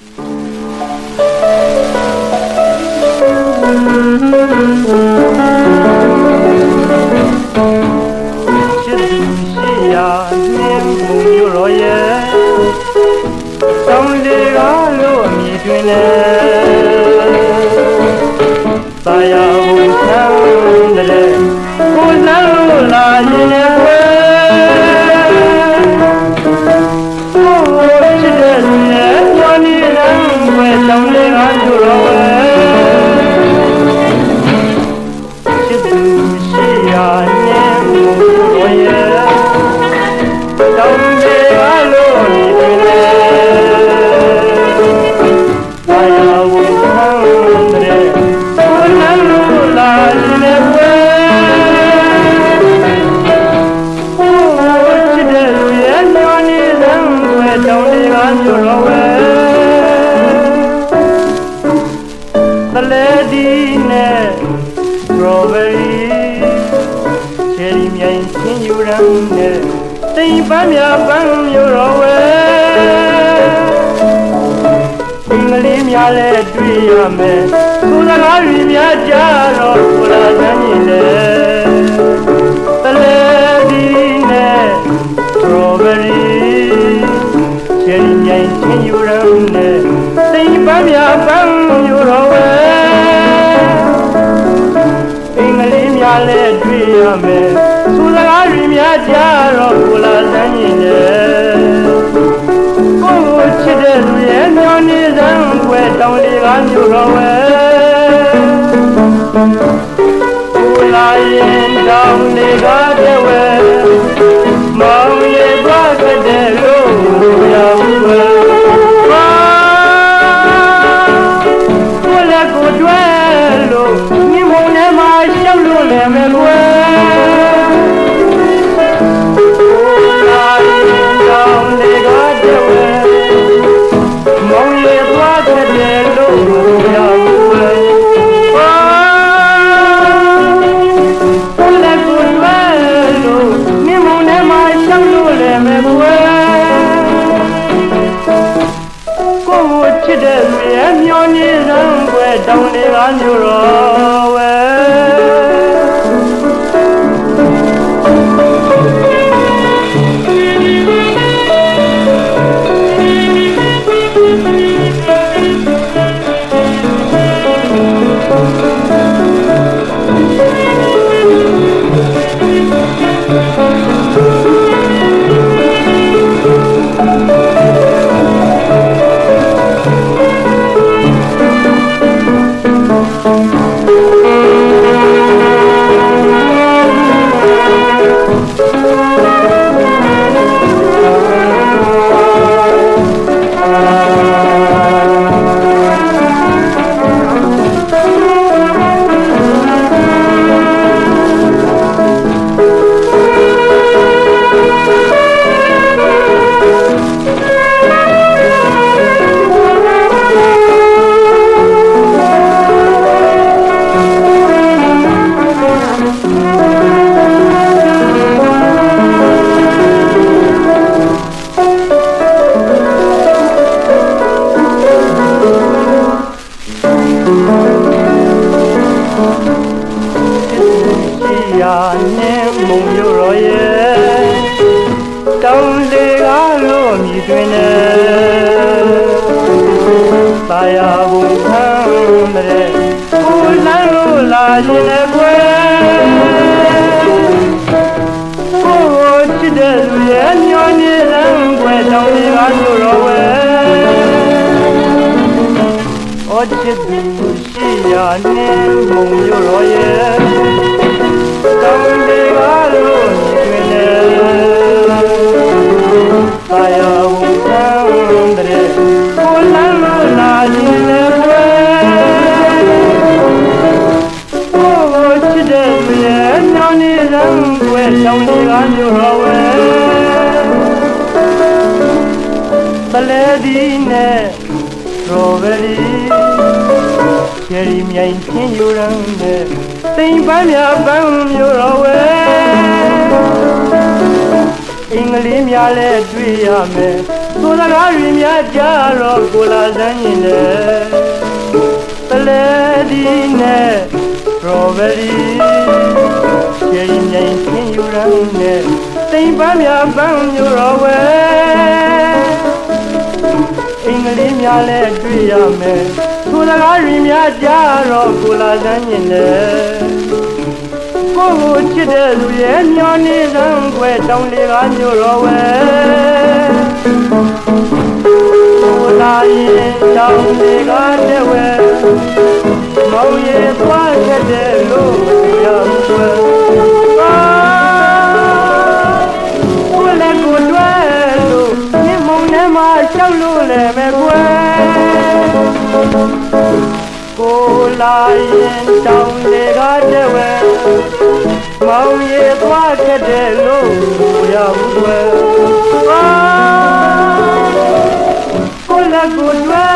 ချစ်သူရှိရာနှင်းမုံမျိုးတော်ရဲ့တောင်းလေကားလို့အမည်တွင်လဲသာယာဝန်ဆန်းတဲ့ကိုလ ယ်တောင်းလေကမြို့တော်ဝဲတလဲဒီနဲ့ strawberry cherry မြိုင်ချင်းယူရမ်းနဲ့တိမ်ပန်းမြပန်းမျိုးတော်ဝဲအင်္ဂလိပ်များလည်းတွေ့ရမယ်သူစကားတွေများကြတော့ကိုလာစမ်းရင်လေ မ်ပန်းမြပန်းမျိုးတော်ဝဲအင်္ဂလိပ်များလည်းတွေ့ရမယ်သူစကားတွေများကြတော့ကိုလာစမ်းရင်လေကိုကိုချစ်တဲ့လူရဲ့ညောင်းနေစမ်းွယ်တောင်းလေးကမျိုးတော်ဝဲ ကိုယ်ကိုချစ်တဲ့လူရဲ့မျောနေစမ်းွယ်တောင်းလေးကမျိုးတော် နဲ့မုံမျိုးတော်ရဲ့တောင်းလေးကလို့မြည်တွင်နေသာယာဘုံခံတဲ့ကိုလန်းလို့လာခြင်းနဲ့ကွယ်ကိုချစ်တဲ့လူရဲ့ညောနေလမ်းွယ်တောင်းလေးကလို့တော်ဝဲဩချစ်သူရှိရာနဲ့မုံမျိုးတော်ရဲ့ င်းနေစမ်းွယ်တောင်းလေးကားမျိုးတော်ဝဲပလဲဒီနဲ့ strawberry cherry မြိုင်ချင်းယူရမ်းနဲ့စိန်ပန်းမြပန်းမျိုးတော်ဝဲအင်္ဂလိပ်များလည်းတွေ့ရမယ်ကိုယ်စကားတွေများကြတော့ကိုလာစမ်းရင်လေပလဲဒီနဲ့ရောဘရီ ချယ်ရီမြိုင်ချင်းယူရမ်းနဲ့တိမ်ပန်းများပန်းမျိုးတော်ဝဲအင်္ဂလိပ်များလည်းတွေ့ရမယ်ကိုယ်စကားတွေများကြတော့ကိုလာစမ်းရင်လေကိုကိုချစ်တဲ့လူရဲ့မျောနေစမ်းခွဲတောင်းလေးကမျိုးတော်ဝဲကိုလာရင်တောင်းလေးကတဲ့ဝဲမောင်ရဲ့သွားခဲ့တဲ့လို့ရဆွဲ လို့လည်းပဲကွယ်ကိုလာရင်တောင်းလေးကတဲ့ဝဲမောင်ရဲ့သွားခဲ့တဲ့လို့ရဆွဲအာကိုလည်းကိုတွဲ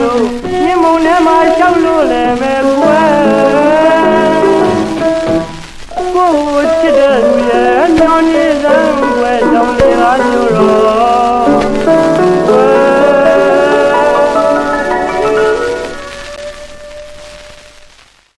လို့မြင်မုံထဲမှာရှောက်လို့လည်းပဲကွယ်ကိုချစ်တဲ့လူရဲ့ညောင်းနေ